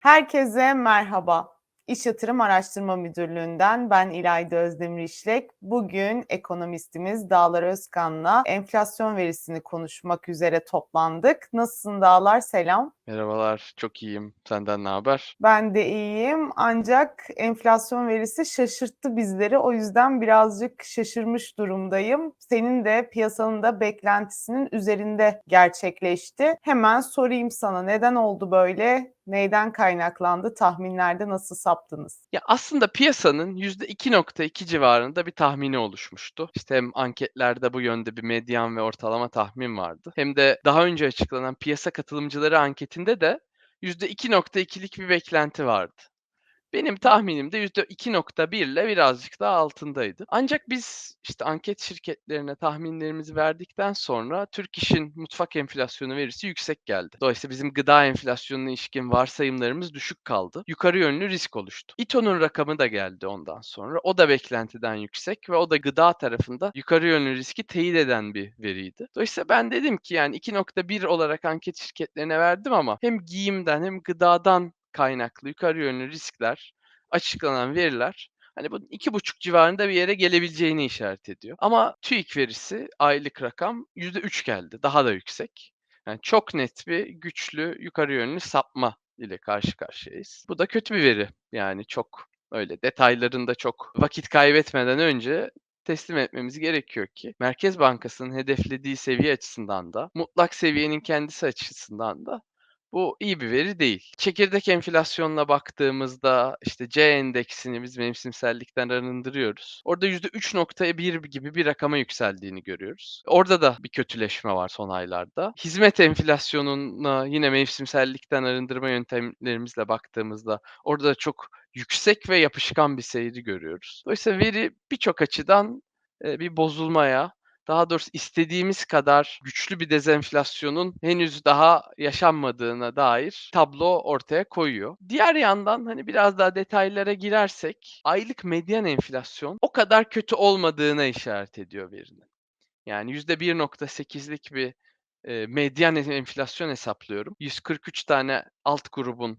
Herkese merhaba. İş Yatırım Araştırma Müdürlüğü'nden ben İlayda Özdemir İşlek. Bugün ekonomistimiz Dağlar Özkan'la enflasyon verisini konuşmak üzere toplandık. Nasılsın Dağlar? Selam. Merhabalar, çok iyiyim. Senden ne haber? Ben de iyiyim ancak enflasyon verisi şaşırttı bizleri. O yüzden birazcık şaşırmış durumdayım. Senin de piyasanın da beklentisinin üzerinde gerçekleşti. Hemen sorayım sana neden oldu böyle? Neyden kaynaklandı? Tahminlerde nasıl saptınız? Ya aslında piyasanın %2.2 civarında bir tahmini oluşmuştu. İşte hem anketlerde bu yönde bir medyan ve ortalama tahmin vardı. Hem de daha önce açıklanan piyasa katılımcıları anketinde de %2.2'lik bir beklenti vardı. Benim tahminim de %2.1 ile birazcık daha altındaydı. Ancak biz işte anket şirketlerine tahminlerimizi verdikten sonra Türk İş'in mutfak enflasyonu verisi yüksek geldi. Dolayısıyla bizim gıda enflasyonuna ilişkin varsayımlarımız düşük kaldı. Yukarı yönlü risk oluştu. İTO'nun rakamı da geldi ondan sonra. O da beklentiden yüksek ve o da gıda tarafında yukarı yönlü riski teyit eden bir veriydi. Dolayısıyla ben dedim ki yani 2.1 olarak anket şirketlerine verdim ama hem giyimden hem gıdadan kaynaklı yukarı yönlü riskler, açıklanan veriler hani bunun 2,5 civarında bir yere gelebileceğini işaret ediyor. Ama TÜİK verisi aylık rakam %3 geldi. Daha da yüksek. Yani çok net bir güçlü yukarı yönlü sapma ile karşı karşıyayız. Bu da kötü bir veri. Yani çok öyle detaylarında çok vakit kaybetmeden önce teslim etmemiz gerekiyor ki Merkez Bankası'nın hedeflediği seviye açısından da mutlak seviyenin kendisi açısından da bu iyi bir veri değil. Çekirdek enflasyonuna baktığımızda işte C endeksini biz mevsimsellikten arındırıyoruz. Orada %3.1 gibi bir rakama yükseldiğini görüyoruz. Orada da bir kötüleşme var son aylarda. Hizmet enflasyonuna yine mevsimsellikten arındırma yöntemlerimizle baktığımızda orada da çok yüksek ve yapışkan bir seyri görüyoruz. Dolayısıyla veri birçok açıdan bir bozulmaya, daha doğrusu istediğimiz kadar güçlü bir dezenflasyonun henüz daha yaşanmadığına dair tablo ortaya koyuyor. Diğer yandan hani biraz daha detaylara girersek aylık medyan enflasyon o kadar kötü olmadığına işaret ediyor verinin. Yani %1.8'lik bir e, medyan enflasyon hesaplıyorum. 143 tane alt grubun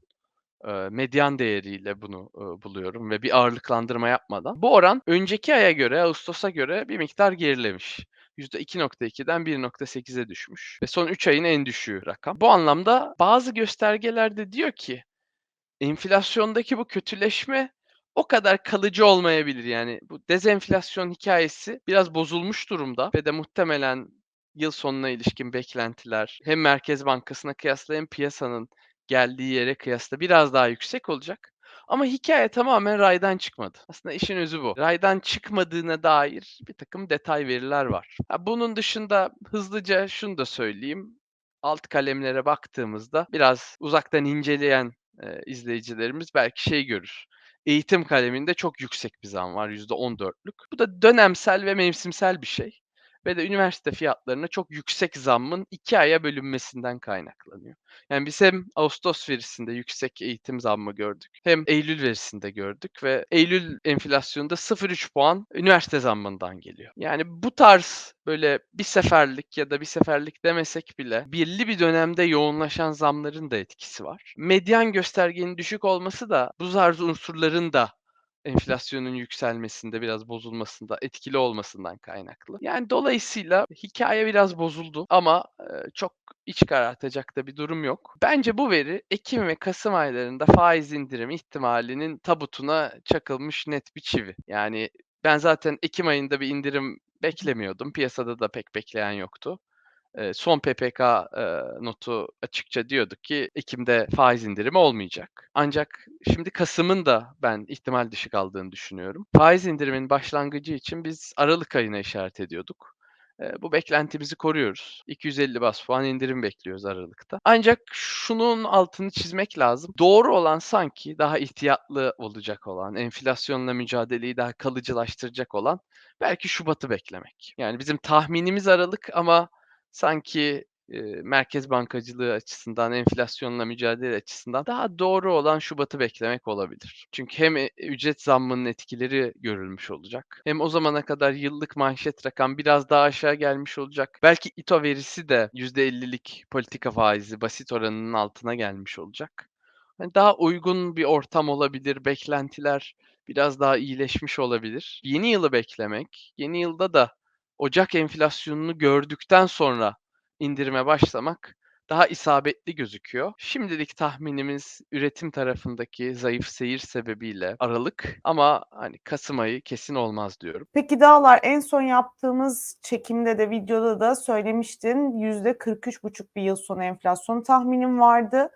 medyan değeriyle bunu buluyorum ve bir ağırlıklandırma yapmadan. Bu oran önceki aya göre, Ağustos'a göre bir miktar gerilemiş. %2.2'den 1.8'e düşmüş ve son 3 ayın en düşüğü rakam. Bu anlamda bazı göstergelerde diyor ki enflasyondaki bu kötüleşme o kadar kalıcı olmayabilir. Yani bu dezenflasyon hikayesi biraz bozulmuş durumda ve de muhtemelen yıl sonuna ilişkin beklentiler hem Merkez Bankası'na kıyasla hem piyasanın geldiği yere kıyasla biraz daha yüksek olacak. Ama hikaye tamamen raydan çıkmadı. Aslında işin özü bu. Raydan çıkmadığına dair bir takım detay veriler var. Bunun dışında hızlıca şunu da söyleyeyim. Alt kalemlere baktığımızda biraz uzaktan inceleyen e, izleyicilerimiz belki şey görür. Eğitim kaleminde çok yüksek bir zam var %14'lük. Bu da dönemsel ve mevsimsel bir şey ve de üniversite fiyatlarına çok yüksek zammın 2 aya bölünmesinden kaynaklanıyor. Yani biz hem ağustos verisinde yüksek eğitim zammı gördük hem eylül verisinde gördük ve eylül enflasyonunda 0,3 puan üniversite zammından geliyor. Yani bu tarz böyle bir seferlik ya da bir seferlik demesek bile birli bir dönemde yoğunlaşan zamların da etkisi var. Medyan göstergenin düşük olması da bu tarz unsurların da enflasyonun yükselmesinde, biraz bozulmasında, etkili olmasından kaynaklı. Yani dolayısıyla hikaye biraz bozuldu ama çok iç karartacak da bir durum yok. Bence bu veri ekim ve kasım aylarında faiz indirim ihtimalinin tabutuna çakılmış net bir çivi. Yani ben zaten ekim ayında bir indirim beklemiyordum. Piyasada da pek bekleyen yoktu son PPK notu açıkça diyordu ki Ekim'de faiz indirimi olmayacak. Ancak şimdi Kasım'ın da ben ihtimal dışı kaldığını düşünüyorum. Faiz indiriminin başlangıcı için biz Aralık ayına işaret ediyorduk. bu beklentimizi koruyoruz. 250 bas puan indirim bekliyoruz Aralık'ta. Ancak şunun altını çizmek lazım. Doğru olan sanki daha ihtiyatlı olacak olan, enflasyonla mücadeleyi daha kalıcılaştıracak olan belki Şubat'ı beklemek. Yani bizim tahminimiz Aralık ama sanki, eee, merkez bankacılığı açısından, enflasyonla mücadele açısından daha doğru olan şubat'ı beklemek olabilir. Çünkü hem, eee, ücret zammının etkileri görülmüş olacak hem o zamana kadar yıllık manşet rakam biraz daha aşağı gelmiş olacak. Belki İTO verisi de %50'lik politika faizi basit oranının altına gelmiş olacak. hani, daha uygun bir ortam olabilir, beklentiler biraz daha iyileşmiş olabilir. Yeni yılı beklemek, yeni yılda da ocak enflasyonunu gördükten sonra indirime başlamak daha isabetli gözüküyor. Şimdilik tahminimiz üretim tarafındaki zayıf seyir sebebiyle aralık ama, hani, kasım ayı kesin olmaz diyorum. Peki Dağlar, en son yaptığımız çekimde de videoda da söylemiştin, %43,5 bir yıl sonu enflasyon tahminin vardı.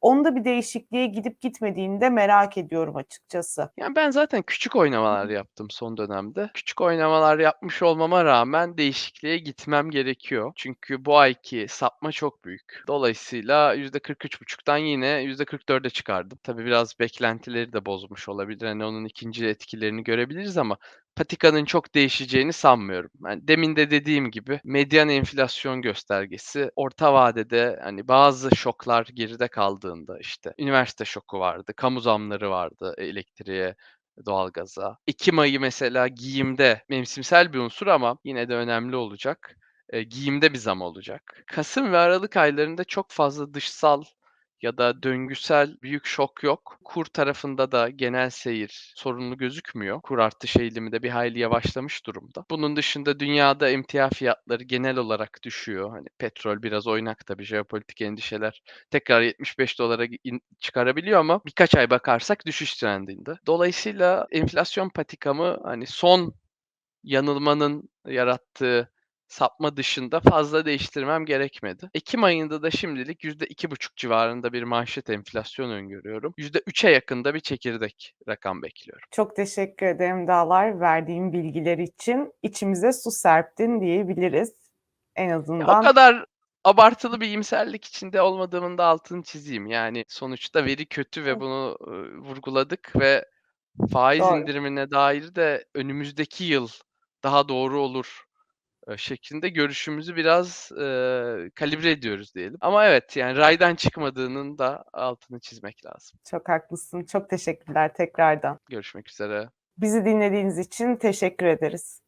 Onda bir değişikliğe gidip gitmediğini de merak ediyorum açıkçası. Yani, ben zaten küçük oynamalar yaptım son dönemde. Küçük oynamalar yapmış olmama rağmen değişikliğe gitmem gerekiyor. Çünkü bu ayki sapma çok büyük. Dolayısıyla %43,5'tan yine %44'e çıkardım. Tabii biraz beklentileri de bozmuş olabilir. Hani, onun ikinci etkilerini görebiliriz ama patikanın çok değişeceğini sanmıyorum. Hani, demin de dediğim gibi medyan enflasyon göstergesi orta vadede, hani, bazı şoklar geride kaldığında, işte, üniversite şoku vardı, kamu zamları vardı elektriğe, doğalgaza. Ekim ayı mesela giyimde mevsimsel bir unsur ama yine de önemli olacak. Eee, giyimde bir zam olacak. Kasım ve aralık aylarında çok fazla dışsal ya da döngüsel büyük şok yok. Kur tarafında da genel seyir sorunlu gözükmüyor. Kur artış eğilimi de bir hayli yavaşlamış durumda. Bunun dışında dünyada emtia fiyatları genel olarak düşüyor. Hani, petrol biraz oynak tabii, jeopolitik endişeler tekrar $75'lara gi in çıkarabiliyor ama birkaç ay bakarsak düşüş trendinde. Dolayısıyla enflasyon patikamı, hani, son yanılmanın yarattığı sapma dışında fazla değiştirmem gerekmedi. Ekim ayında da şimdilik %2,5 civarında bir manşet enflasyon öngörüyorum. %3'e yakın da bir çekirdek rakam bekliyorum. Çok teşekkür ederim Dağlar, verdiğin bilgiler için. İçimize su serptin diyebiliriz. En Ya, o azından kadar abartılı bir iyimserlik içinde olmadığımın da altını çizeyim. Yani, sonuçta veri kötü ve bunu, vurguladık ve faiz Doğru. indirimine dair de önümüzdeki yıl daha doğru olur, şeklinde görüşümüzü biraz, eee, kalibre ediyoruz diyelim. Ama evet, yani, raydan çıkmadığının da altını çizmek lazım. Çok haklısın. Çok teşekkürler tekrardan. Görüşmek üzere. Bizi dinlediğiniz için teşekkür ederiz.